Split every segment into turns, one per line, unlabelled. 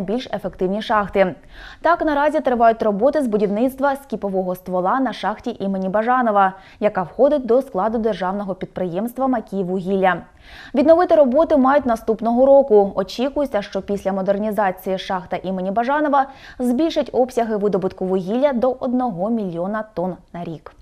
більш ефективні шахти. Так наразі тривають роботи з будівництва скіпового ствола на шахті імені Бажанова, яка входить до складу державного підприємства «Макіїввугілля». Відновити роботи мають наступного року. Очікується, що після модернізації шахта імені Бажанова збільшить обсяги видобутку вугілля до 1 мільйона тонн на рік.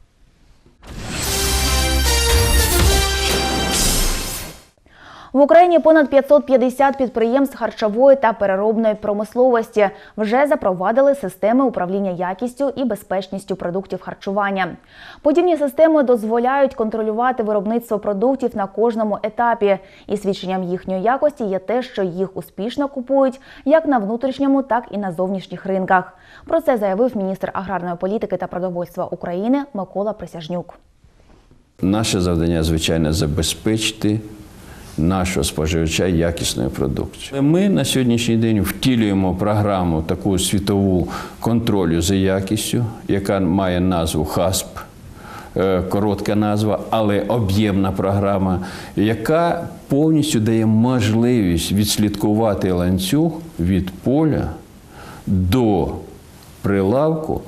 В Україні понад 550 підприємств харчової та переробної промисловості вже запровадили системи управління якістю і безпечністю продуктів харчування. Подібні системи дозволяють контролювати виробництво продуктів на кожному етапі. І свідченням їхньої якості є те, що їх успішно купують як на внутрішньому, так і на зовнішніх ринках. Про це заявив міністр аграрної політики та продовольства України Микола Присяжнюк.
Наше завдання, звичайно, забезпечити нашого споживача якісною продукцією. Ми на сьогоднішній день втілюємо програму таку світову контролю за якістю, яка має назву ХАСП. Е, Коротка назва, але об'ємна програма, яка повністю дає можливість відслідкувати ланцюг від поля до прилавку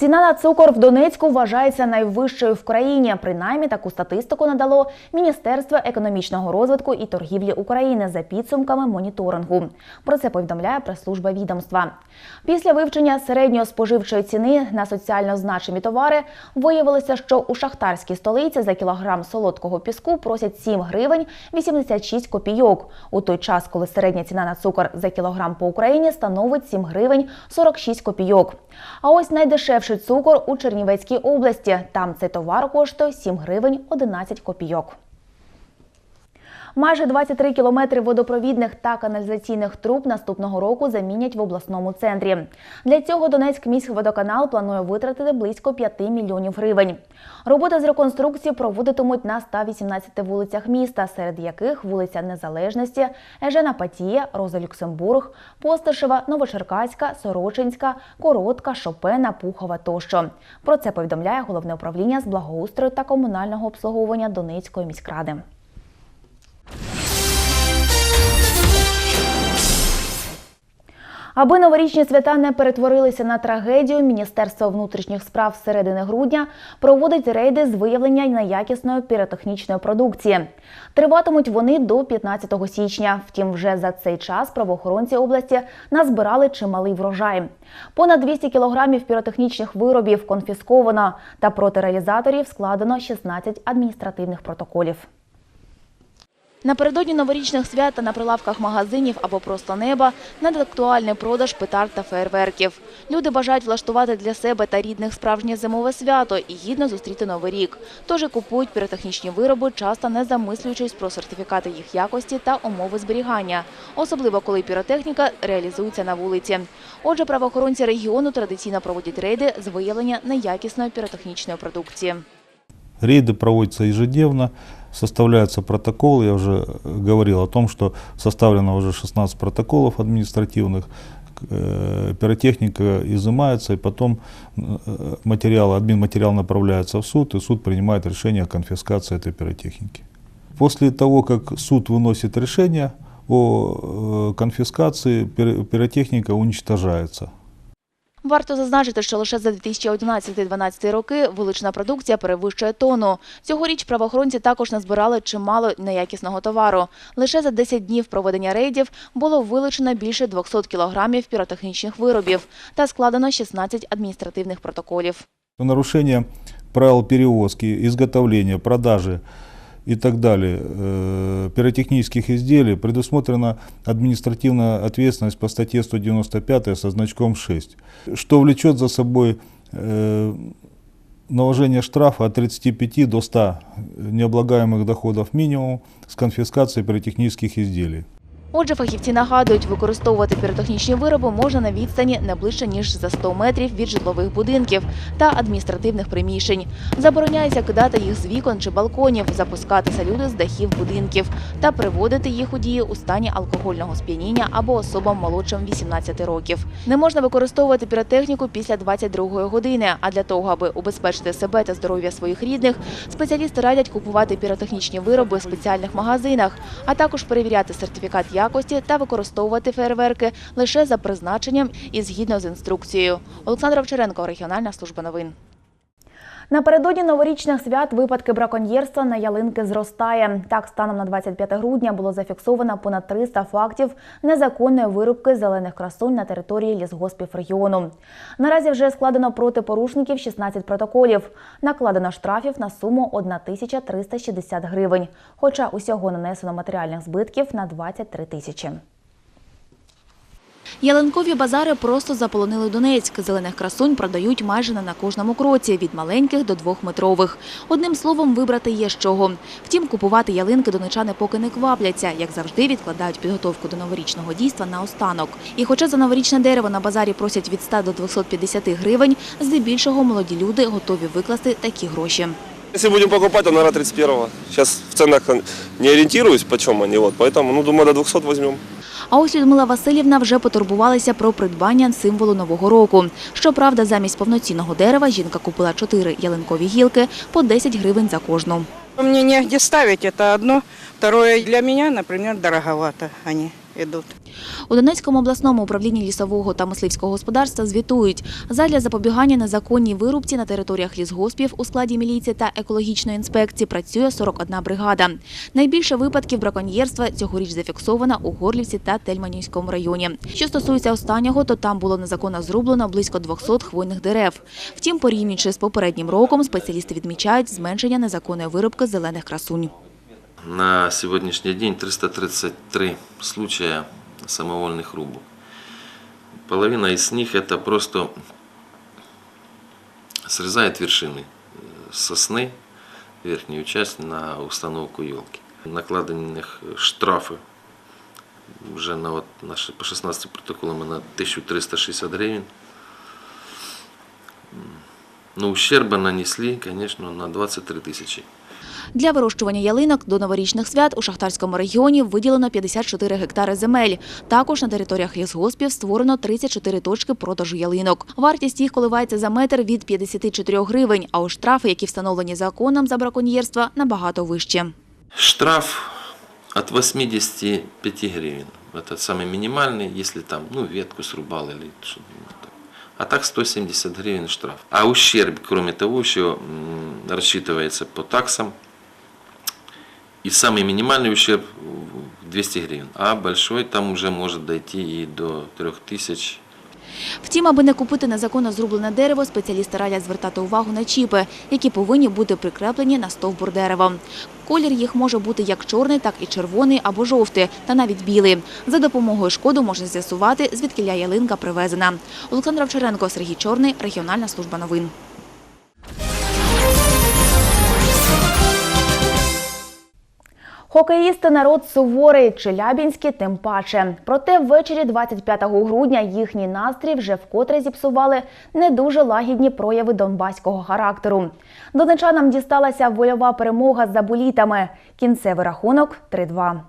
Ціна на цукор в Донецьку вважається найвищою в країні. Принаймні таку статистику надало Міністерство економічного розвитку і торгівлі України за підсумками моніторингу. Про це повідомляє прес-служба відомства. Після вивчення середньої споживчої ціни на соціально значимі товари виявилося, що у шахтарській столиці за кілограм солодкого піску просять 7 гривень 86 копійок. У той час, коли середня ціна на цукор за кілограм по Україні становить 7 гривень 46 копійок. А ось найдешевший цукор у Чернівецькій області. Там цей товар коштує 7 гривень 11 копійок. Майже 23 кілометри водопровідних та каналізаційних труб наступного року замінять в обласному центрі. Для цього Донецьк міськводоканал планує витратити близько 5 мільйонів гривень. Роботи з реконструкції проводитимуть на 118 вулицях міста, серед яких вулиця Незалежності, Ежена Патія, Роза Люксембург, Постишева, Новочеркаська, Сорочинська, Коротка, Шопена, Пухова тощо. Про це повідомляє головне управління з благоустрою та комунального обслуговування Донецької міськради. Аби новорічні свята не перетворилися на трагедію, Міністерство внутрішніх справ середини грудня проводить рейди з виявлення неякісної піротехнічної продукції. Триватимуть вони до 15 січня. Втім, вже за цей час правоохоронці області назбирали чималий врожай. Понад 200 кілограмів піротехнічних виробів конфісковано, та проти реалізаторів складено 16 адміністративних протоколів. Напередодні новорічних свят та на прилавках магазинів або просто неба надактуальний продаж петард та фейерверків. Люди бажають влаштувати для себе та рідних справжнє зимове свято і гідно зустріти новий рік. Тож і купують піротехнічні вироби, часто не замислюючись про сертифікати їх якості та умови зберігання, особливо коли піротехніка реалізується на вулиці. Отже, правоохоронці регіону традиційно проводять рейди з виявлення неякісної піротехнічної продукції.
Рейды проводятся ежедневно, составляются протоколы. Я уже говорил о том, что составлено уже 16 протоколов административных. Э, Пиротехника изымается, и потом э, материал, админматериал направляется в суд, и суд принимает решение о конфискации этой пиротехники. После того, как суд выносит решение о э, конфискации, пир- пиротехника уничтожается.
Варто зазначити, що лише за 2011-2012 роки вулична продукція перевищує тонну. Цьогоріч правоохоронці також назбирали чимало неякісного товару. Лише за 10 днів проведення рейдів було вилучено більше 200 кілограмів піротехнічних виробів та складено 16 адміністративних протоколів.
нарушение правил перевозки, изготовления, продажи и так далее э, пиротехнических изделий предусмотрена административная ответственность по статье 195 со значком 6, что влечет за собой э, наложение штрафа от 35 до 100 необлагаемых доходов минимум с конфискацией пиротехнических изделий.
Отже, фахівці нагадують, використовувати піротехнічні вироби можна на відстані не ближче ніж за 100 метрів від житлових будинків та адміністративних приміщень. Забороняється кидати їх з вікон чи балконів, запускати салюти з дахів будинків та приводити їх у дію у стані алкогольного сп'яніння або особам молодшим 18 років. Не можна використовувати піротехніку після 22 години. А для того, аби убезпечити себе та здоров'я своїх рідних, спеціалісти радять купувати піротехнічні вироби в спеціальних магазинах, а також перевіряти сертифікат якості та використовувати фейерверки лише за призначенням і згідно з інструкцією. Олександра Овчаренко, регіональна служба новин. Напередодні новорічних свят випадки браконьєрства на ялинки зростає. Так, станом на 25 грудня було зафіксовано понад 300 фактів незаконної вирубки зелених красунь на території лісгоспів регіону. Наразі вже складено проти порушників 16 протоколів. Накладено штрафів на суму 1360 гривень. Хоча усього нанесено матеріальних збитків на 23 тисячі. Ялинкові базари просто заполонили Донецьк. Зелених красунь продають майже не на кожному кроці, від маленьких до двохметрових. Одним словом, вибрати є з чого. Втім, купувати ялинки донечани поки не квапляться. Як завжди, відкладають підготовку до новорічного дійства на останок. І хоча за новорічне дерево на базарі просять від 100 до 250 гривень, здебільшого молоді люди готові викласти такі гроші.
Если будем покупать, то, наверное, 31-го. Сейчас в ценах не ориентируюсь, почем они, вот, поэтому, ну, думаю, до 200 возьмем.
А ось Людмила Васильівна вже потурбувалася про придбання символу нового року. Щоправда, замість повноцінного дерева жінка купила чотири ялинкові гілки по 10 гривень за кожну.
Мне негде ставить, это одно. Второе, для меня, например, дороговато они идут.
У Донецькому обласному управлінні лісового та мисливського господарства звітують, задля запобігання незаконній вирубці на територіях лісгоспів у складі міліції та екологічної інспекції працює 41 бригада. Найбільше випадків браконьєрства цьогоріч зафіксовано у Горлівці та Тельманівському районі. Що стосується останнього, то там було незаконно зрублено близько 200 хвойних дерев. Втім, порівнюючи з попереднім роком, спеціалісти відмічають зменшення незаконної вирубки зелених красунь.
На сегодняшний день 333 случая самовольных рубок. Половина из них это просто срезает вершины сосны, верхнюю часть на установку елки. Накладенных штрафы уже на вот наши по 16 протоколам на 1360 гривен. Но ущерба нанесли, конечно, на 23 тысячи.
Для вирощування ялинок до новорічних свят у Шахтарському регіоні виділено 54 гектари земель. Також на територіях лісгоспів створено 34 точки продажу ялинок. Вартість їх коливається за метр від 54 гривень, а ось штрафи, які встановлені законом за браконьєрство, набагато вищі.
Штраф от 85 гривен. Это самый минимальный, если там, ну, ветку срубал или что-то так. А так 170 гривен штраф. А ущерб, кроме того, еще м, рассчитывается по таксам. И самый минимальный ущерб в 200 гривен. А большой там уже может дойти и до 3000
Втім, аби не купити незаконно зрублене дерево, спеціалісти радять звертати увагу на чіпи, які повинні бути прикреплені на стовбур дерева. Колір їх може бути як чорний, так і червоний або жовтий, та навіть білий. За допомогою шкоду можна з'ясувати, звідкиля ялинка привезена. Олександр Овчаренко, Сергій Чорний, регіональна служба новин. Хокеїсти народ суворий, челябінські тим паче. Проте ввечері 25 грудня їхній настрій вже вкотре зіпсували не дуже лагідні прояви донбаського характеру. Донечанам дісталася вольова перемога за болітами. Кінцевий рахунок 3-2.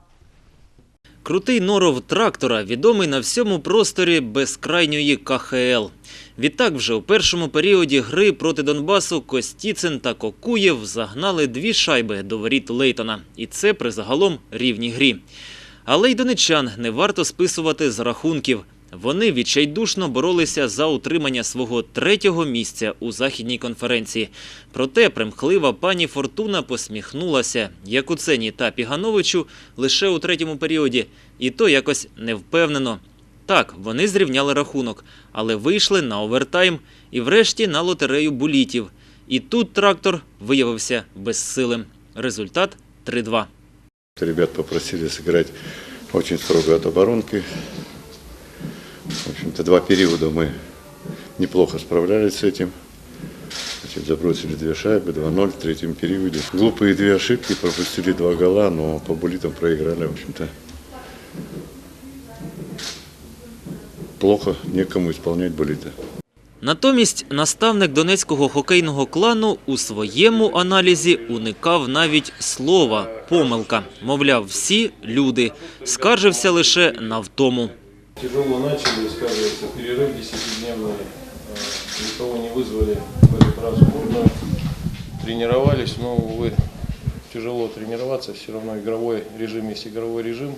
Крутий норов трактора відомий на всьому просторі безкрайньої КХЛ. Відтак вже у першому періоді гри проти Донбасу Костіцин та Кокуєв загнали дві шайби до воріт Лейтона. І це при загалом рівній грі. Але й донечан не варто списувати з рахунків. Вони відчайдушно боролися за утримання свого третього місця у західній конференції. Проте примхлива пані Фортуна посміхнулася Якуцені та Пігановичу лише у третьому періоді, і то якось невпевнено. Так, вони зрівняли рахунок, але вийшли на овертайм і врешті на лотерею булітів. І тут трактор виявився безсилим. Результат 3-2.
Ребят попросили сыграть очень строго от оборонки. В общем-то, два периода мы неплохо справлялись с этим. Значит, забросили две шайбы, 2-0 в третьем периоде. Глупые две ошибки, пропустили два гола, но по булитам проиграли, в общем-то. Плохо, некому исполнять булиты.
Натомість наставник донецького хокейного клану у своєму аналізі уникав навіть слова помилка. Мовляв, всі люди. Скаржився лише на втому.
Тяжело начали, сказывается перерыв 10-дневный. Э, Никого не вызвали в этот раз в сборную. Тренировались, но, увы, тяжело тренироваться. Все равно игровой режим есть игровой режим.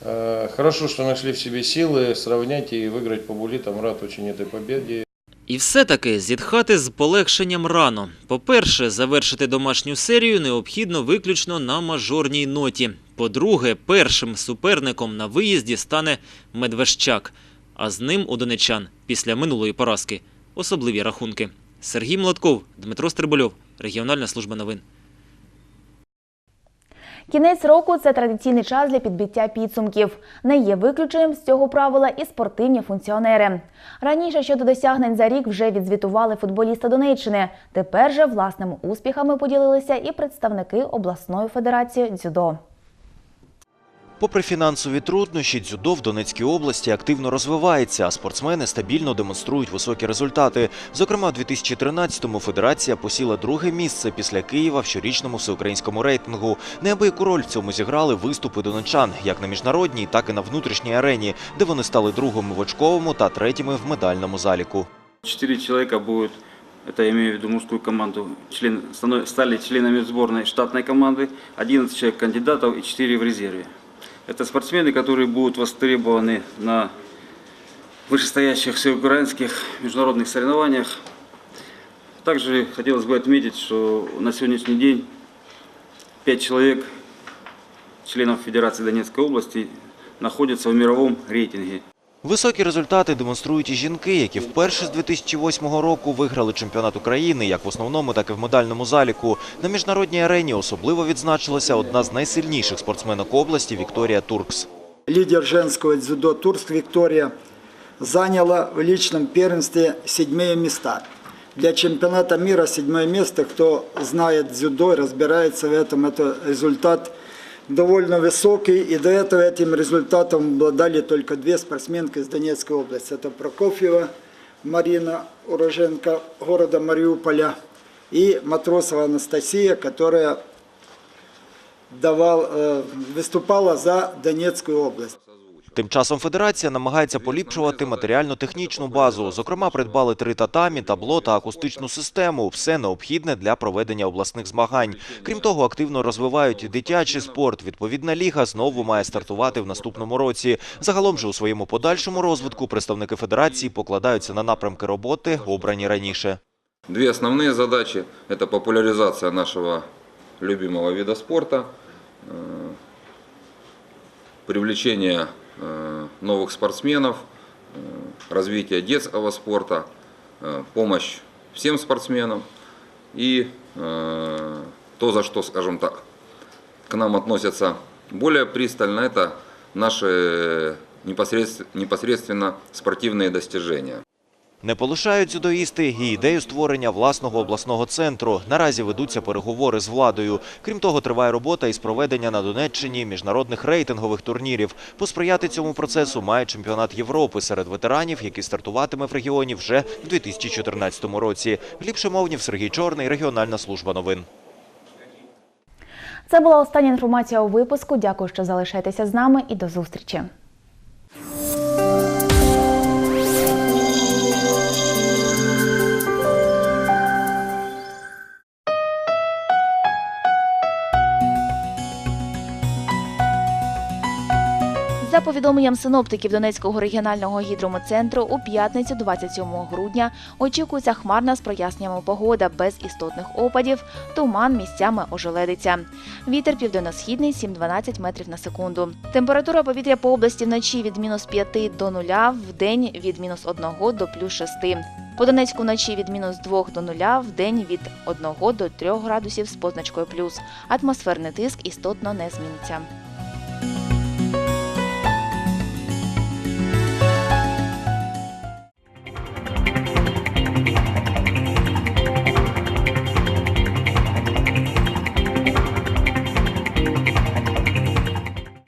Э, Хорошо, что нашли в себе силы сравнять и выиграть по булитам. Рад очень этой победе.
І все-таки зітхати з полегшенням рано. По-перше, завершити домашню серію необхідно виключно на мажорній ноті. По-друге, першим суперником на виїзді стане Медвещак, а з ним у донечан після минулої поразки особливі рахунки. Сергій Младков, Дмитро Стрибольов, Регіональна служба новин.
Кінець року це традиційний час для підбиття підсумків. Не є виключенням з цього правила і спортивні функціонери. Раніше щодо досягнень за рік вже відзвітували футболісти Донеччини. Тепер же власними успіхами поділилися і представники обласної федерації дзюдо.
Попри фінансові труднощі, дзюдо в Донецькій області активно розвивається, а спортсмени стабільно демонструють високі результати. Зокрема, у 2013-му федерація посіла друге місце після Києва в щорічному всеукраїнському рейтингу. Неабияку роль в цьому зіграли виступи донечан як на міжнародній, так і на внутрішній арені, де вони стали другими в очковому та третіми в медальному заліку.
Четыре человека будут, это я имею в виду мужскую команду, член, станов- стали членами сборной штатной команды, 11 человек кандидатов и 4 в резерве. Это спортсмены, которые будут востребованы на вышестоящих всеукраинских международных соревнованиях. Также хотелось бы отметить, что на сегодняшний день 5 человек, членов Федерации Донецкой области, находятся в мировом рейтинге.
Високі результати демонструють і жінки, які вперше з 2008 року виграли чемпіонат України як в основному, так і в медальному заліку. На міжнародній арені особливо відзначилася одна з найсильніших спортсменок області Вікторія Туркс.
Лидер женского дзюдо Турск Виктория заняла в личном первенстве седьмые места. Для чемпионата мира седьмое место, кто знает дзюдо и разбирается в этом, это результат довольно высокий. И до этого этим результатом обладали только две спортсменки из Донецкой области. Это Прокофьева Марина, уроженка города Мариуполя, и Матросова Анастасия, которая давал, э, выступала за Донецкую область.
Тим часом федерація намагається поліпшувати матеріально-технічну базу. Зокрема, придбали три татамі, табло та акустичну систему. Все необхідне для проведення обласних змагань. Крім того, активно розвивають і дитячий спорт. Відповідна ліга знову має стартувати в наступному році. Загалом же у своєму подальшому розвитку представники федерації покладаються на напрямки роботи, обрані раніше.
Две основные задачи – это популяризация нашего любимого вида спорта, э, привлечение э, новых спортсменов, э, развитие детского спорта, э, помощь всем спортсменам и э, то, за что, скажем так, к нам относятся более пристально, это наши непосредственно, непосредственно спортивные достижения.
Не полишають дзюдоїсти і ідею створення власного обласного центру. Наразі ведуться переговори з владою. Крім того, триває робота із проведення на Донеччині міжнародних рейтингових турнірів. Посприяти цьому процесу має чемпіонат Європи серед ветеранів, який стартуватиме в регіоні вже в 2014 році. Гліб Шимовнів, Сергій Чорний, регіональна служба новин.
Це була остання інформація у випуску. Дякую, що залишаєтеся з нами і до зустрічі. Повідомленням синоптиків Донецького регіонального гідрометцентру, у п'ятницю 27 грудня очікується хмарна з проясненнями погода без істотних опадів, туман місцями ожеледиться. Вітер південно-східний 7-12 метрів на секунду. Температура повітря по області вночі від мінус 5 до 0, в день від мінус 1 до плюс 6. По Донецьку вночі від мінус 2 до 0, в день від 1 до 3 градусів з позначкою плюс. Атмосферний тиск істотно не зміниться.